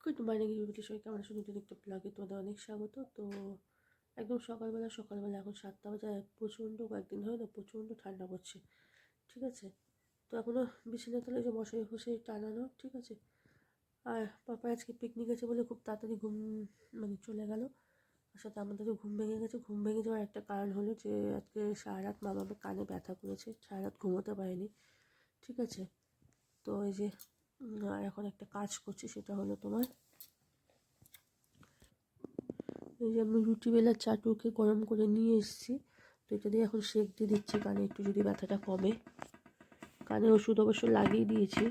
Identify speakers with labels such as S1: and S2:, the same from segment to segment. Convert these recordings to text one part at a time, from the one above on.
S1: Good morning UT সবাই কেমন আছো নতুন একটা ব্লগে তোমাদের অনেক স্বাগত। তো একদম সকালবেলা সকালবেলা এখন সাতটা বাজে প্রচণ্ড কয়েকদিন ধরে না প্রচণ্ড ঠান্ডা পড়ছে, ঠিক আছে? তো এখনও বিছানার তলায় যে মশারি ফসে টানানো, ঠিক আছে? আর পাপা আজকে পিকনিক আছে বলে খুব তাড়াতাড়ি ঘুম মানে চলে গেল। সাথে আমাদেরও ঘুম ভেঙে গেছে। ঘুম ভেঙে যাওয়ার একটা কারণ হলো যে আজকে সারা রাত মা বাবার কানে ব্যথা করেছে সারা রাত ঘুমোতে পারেনি, ঠিক আছে? তো এই যে আর এখন একটা কাজ করছি, সেটা হলো তোমার এই যে আমি রুটি বেলার চাটুকে গরম করে নিয়ে এসেছি। তো এটা দিয়ে এখন সেঁক দিয়ে দিচ্ছি, কানে একটু যদি ব্যথাটা কমে। কানে ওষুধ অবশ্য লাগিয়ে দিয়েছি।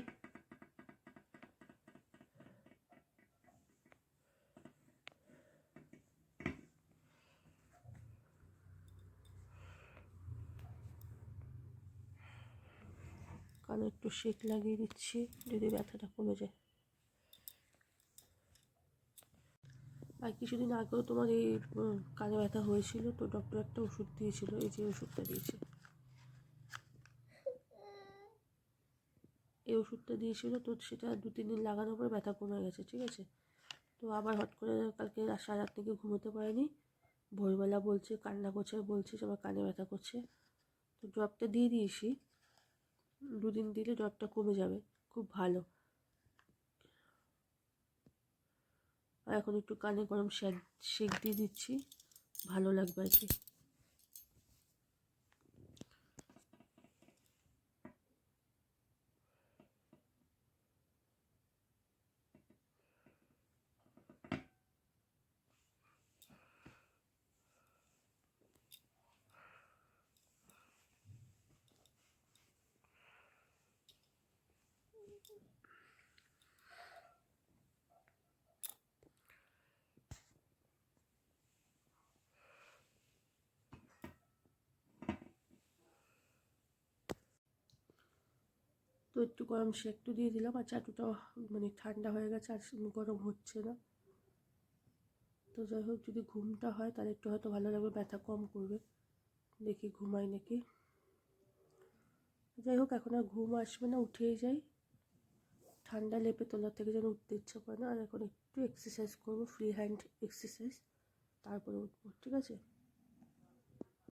S1: কানে একটু সেক লাগিয়ে দিচ্ছি, যদি ব্যথাটা কমে যায়। আর কিছুদিন আগেও তোমার এই কানে ব্যথা হয়েছিল, তো ডক্টর একটা ওষুধ দিয়েছিল, এই যে ওষুধটা দিয়েছে। এই ওষুধটা দিয়েছিল, তো সেটা দু, তিন দিন লাগানোর পর ব্যথা কমে গেছে, ঠিক আছে? তো আবার হট করে কালকে সারা রাত থেকে ঘুমোতে পারিনি। ভোরবেলা বলছে, কান্না করছে, বলছে আমার কানে ব্যথা করছে। তো ড্রপটা দিয়ে দিয়েছি। দুদিন দিলে জ্বরটা কমে যাবে। খুব ভালো। আর এখন একটু কানে গরম শেক শেক দিয়ে দিচ্ছি। ভালো লাগবে আর কি। তো একটু গরম শেকটু দিয়ে দিলাম, আর চাটুটা মানে ঠান্ডা হয়ে গেছে, আর গরম হচ্ছে না। তো যাই হোক, যদি ঘুমটা হয়, তাহলে একটু হয়তো ভালো লাগবে, ব্যথা কম করবে। দেখি ঘুমাই নাকি। যাই হোক, এখন আর ঘুম আসবে না, উঠেই যাই। ঠান্ডা লেপে তোলার থেকে যেন উঠতে ইচ্ছে করে না। আর এখন একটু এক্সারসাইজ করব ফ্রি হ্যান্ড এক্সারসাইজ তারপরে উঠবো, ঠিক আছে?